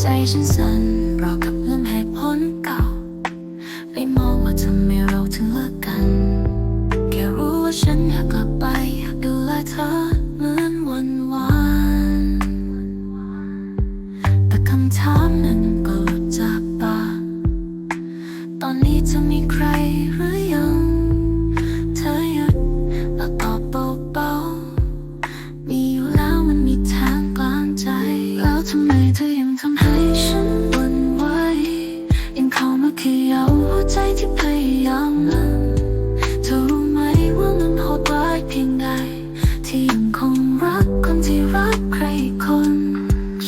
ใจฉันสั่นรอกับเรื่องเหตุผลเก่าไม่มองว่าทำไม ทำให้ฉันหวันไหวยังเข้ามาเขย่าหัวใจที่พยายามลืมเธอรู้ไหมว่ามันโหดร้ายเพียงใด ที่ยังคงรักคนที่รักใครคน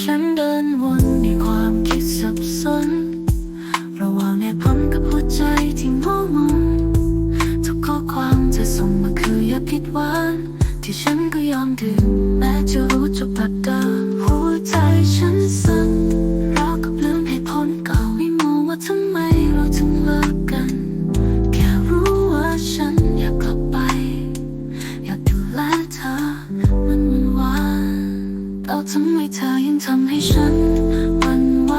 ฉันเดินวนในความคิดสับสน ระหว่างเหตุผลกับหัวใจที่มัวมนทุกข้อความจะส่งมาคืออย่าผิดหวังที่ฉันก็ยอมดื่มแม้จะรู้จบแบบเดิม ทำให้ฉันหวันไหว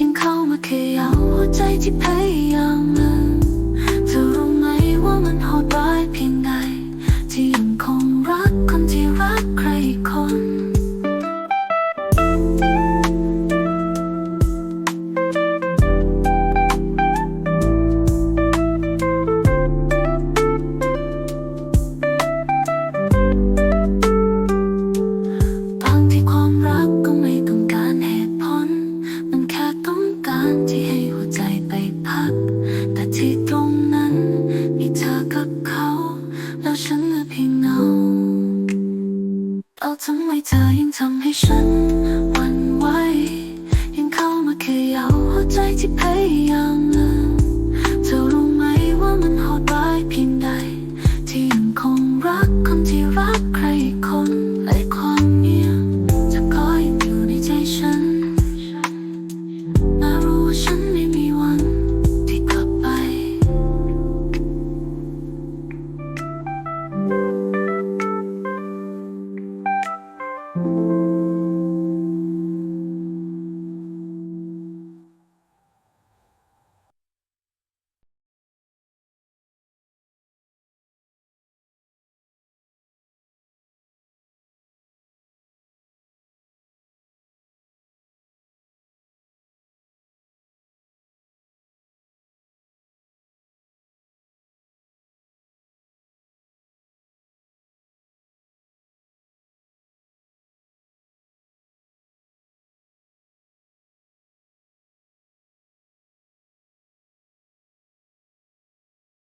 ยังเข้ามาเขย่าหัวใจที่พยายามลื ฉันเหลือเพียงเงาเราทำไมเธอยังทำให้ฉันหวั่นไหวยังเข้ามาเขย่าหัวใจที่พยายาม